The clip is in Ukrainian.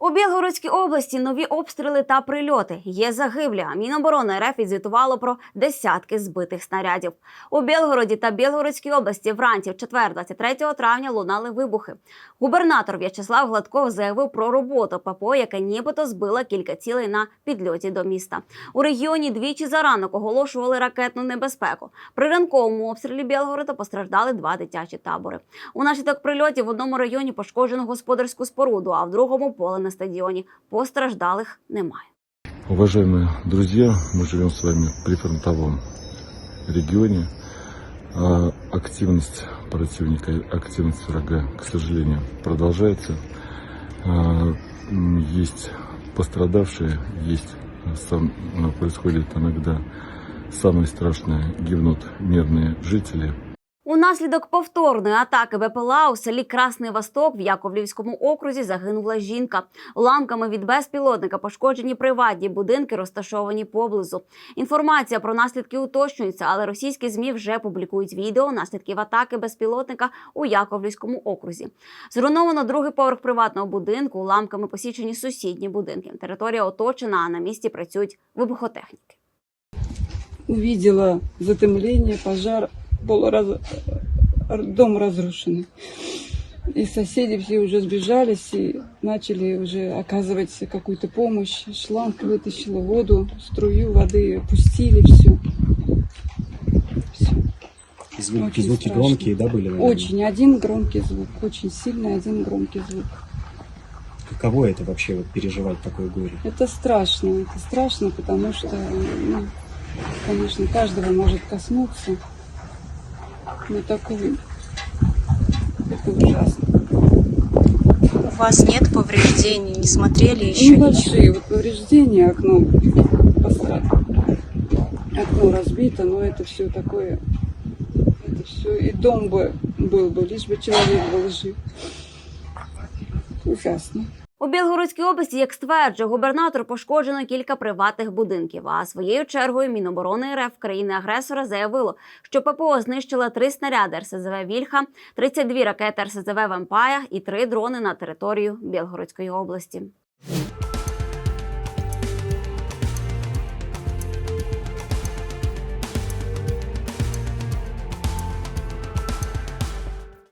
У Білгородській області нові обстріли та прильоти. Є загиблі. Міноборони РФ відзвітувало про десятки збитих снарядів. У Білгороді та Білгородській області вранці в четвер, 23 травня, лунали вибухи. Губернатор В'ячеслав Гладков заявив про роботу ППО, яка нібито збила кілька цілей на підльоті до міста. У регіоні двічі за ранок оголошували ракетну небезпеку. При ранковому обстрілі Білгорода постраждали два дитячі табори. Унаслідок прильотів в одному районі пошкоджено господарську споруду, а в другому поле на стадіоні. Постраждалих немає. Уважаемые друзья, мы живем с вами в прифронтовом регионе. А Активность противника, активность врага, к сожалению, продолжается. А, м, Есть пострадавшие, есть а, сам, а, происходит иногда самое страшное, гибнут мирные жители. Унаслідок повторної атаки БПЛА у селі Красний Восток в Яковлівському окрузі загинула жінка. Уламками від безпілотника пошкоджені приватні будинки, розташовані поблизу. Інформація про наслідки уточнюється, але російські змі вже публікують відео наслідків атаки безпілотника у Яковлівському окрузі. Зруйновано другий поверх приватного будинку. Уламками посічені сусідні будинки. Територія оточена, а на місці працюють вибухотехніки. увидела затемление, пожар, был раз... дом разрушенный. И соседи все уже сбежались и начали уже оказывать какую-то помощь. Шланг вытащила воду, струю воды, пустили все. Звуки, Очень звуки страшно. громкие, да, были? наверное? Очень. Один громкий звук, очень сильный один громкий звук. Каково это вообще вот переживать такое горе? Это страшно, это страшно, потому что, ну, конечно, каждого может коснуться. Но такое, это ужасно. У вас нет повреждений, не смотрели еще ничего? Небольшие вот повреждения, окно. Окно разбито, но это все такое, это все, и дом бы был бы, лишь бы человек был жив. Ужасно. У Білгородській області, як стверджує губернатор, пошкоджено кілька приватних будинків. А своєю чергою Міноборони РФ країни-агресора заявило, що ППО знищила три снаряди РСЗВ Вільха, 32 ракети РСЗВ Вампая і три дрони на територію Білгородської області.